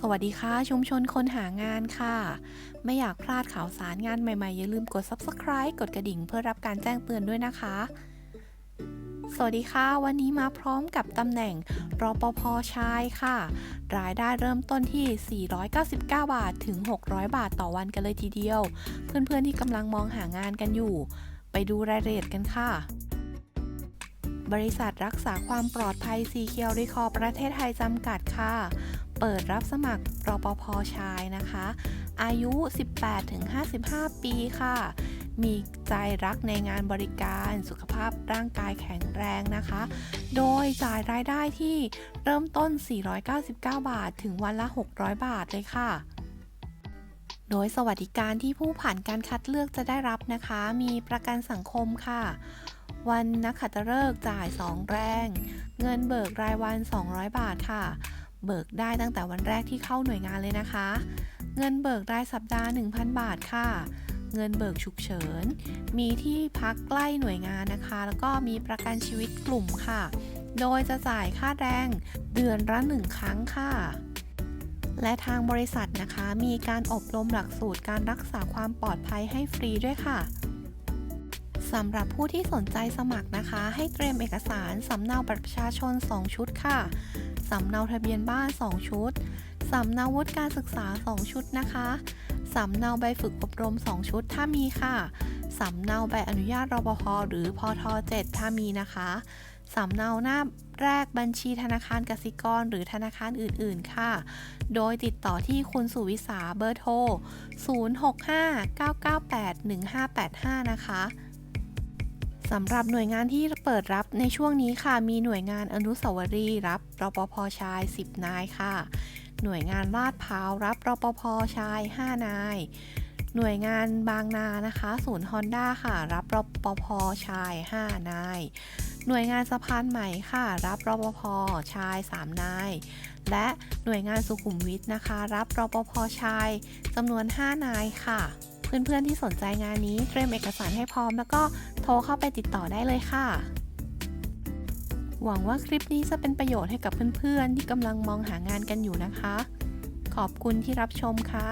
สวัสดีค่ะ ชุมชนคนหางานค่ะ ไม่อยากพลาดข่าวสารงานใหม่ๆ อย่าลืมกด subscribe กดกระดิ่งเพื่อรับการแจ้งเตือนด้วยนะคะ สวัสดีค่ะ วันนี้มาพร้อมกับตำแหน่งรปภชายค่ะ รายได้เริ่มต้นที่ 499 บาทถึง 600 บาทต่อวันกันเลยทีเดียว เพื่อนๆที่กำลังมองหางานกันอยู่ ไปดูรายละเอียดกันค่ะบริษัทรักษาความปลอดภัยซีเคียวริคอประเทศไทยจำกัดค่ะ เปิดรับสมัครรปภชายนะคะ อายุ 18-55 ปีค่ะ มีใจรักในงานบริการสุขภาพร่างกายแข็งแรงนะคะ โดยจ่ายรายได้ที่เริ่มต้น 499 บาท ถึงวันละ 600 บาทเลยค่ะโดยสวัสดิการที่ผู้ผ่านการคัดเลือกจะได้รับนะคะ มีประกันสังคมค่ะ วันนักขัตฤกษ์จ่าย 2 แรง เงินเบิกรายวัน 200 บาทค่ะ เบิกได้ตั้งแต่วันแรกที่เข้าหน่วยงานเลยนะคะ เงินเบิกรายสัปดาห์ 1,000 บาทค่ะ เงินเบิกฉุกเฉิน มีที่พักใกล้หน่วยงานนะคะ แล้วก็มีประกันชีวิตกลุ่มค่ะ โดยจะจ่ายค่าแรงเดือนละหนึ่งครั้งค่ะและทางบริษัทนะคะ มีการอบรมหลักสูตรการรักษาความปลอดภัยให้ฟรีด้วยค่ะสำหรับผู้ที่สนใจสมัครนะคะ ให้เตรียมเอกสารสำเนาบัตรประชาชน 2 ชุดค่ะ สำเนาทะเบียนบ้าน 2 ชุด สำเนาวุฒิการศึกษา 2 ชุดนะคะ สำเนาใบฝึกอบรม 2 ชุดถ้ามีค่ะ สำเนาใบอนุญาตรปภหรือพท7ถ้ามีนะคะ สำเนาหน้าแรกบัญชีธนาคารกสิกร หรือธนาคารอื่น ๆ ค่ะ โดยติดต่อที่คุณสุวิสาเบอร์โทร 0659981585 นะคะ สำหรับหน่วยงานที่เปิดรับในช่วงนี้ค่ะ มีหน่วยงานอนุสาวรีย์รับรปภชาย 10 นายค่ะ หน่วยงานลาดพร้าวรับรปภชาย 5 นาย หน่วยงานบางนานะคะ ศูนย์ฮอนด้าค่ะ รับรปภชาย 5 นาย หน่วยงานสะพานใหม่ค่ะ รับรปภชาย 3 นาย และหน่วยงานสุขุมวิทนะคะ รับรปภชายจำนวน 5 นายค่ะเพื่อนๆที่สนใจงานนี้เตรียมเอกสารให้พร้อม แล้วก็ โทรเข้าไปติดต่อได้เลยค่ะ หวังว่าคลิปนี้จะเป็นประโยชน์ให้กับเพื่อนๆ ที่กำลังมองหางานกันอยู่นะคะ ขอบคุณที่รับชมค่ะ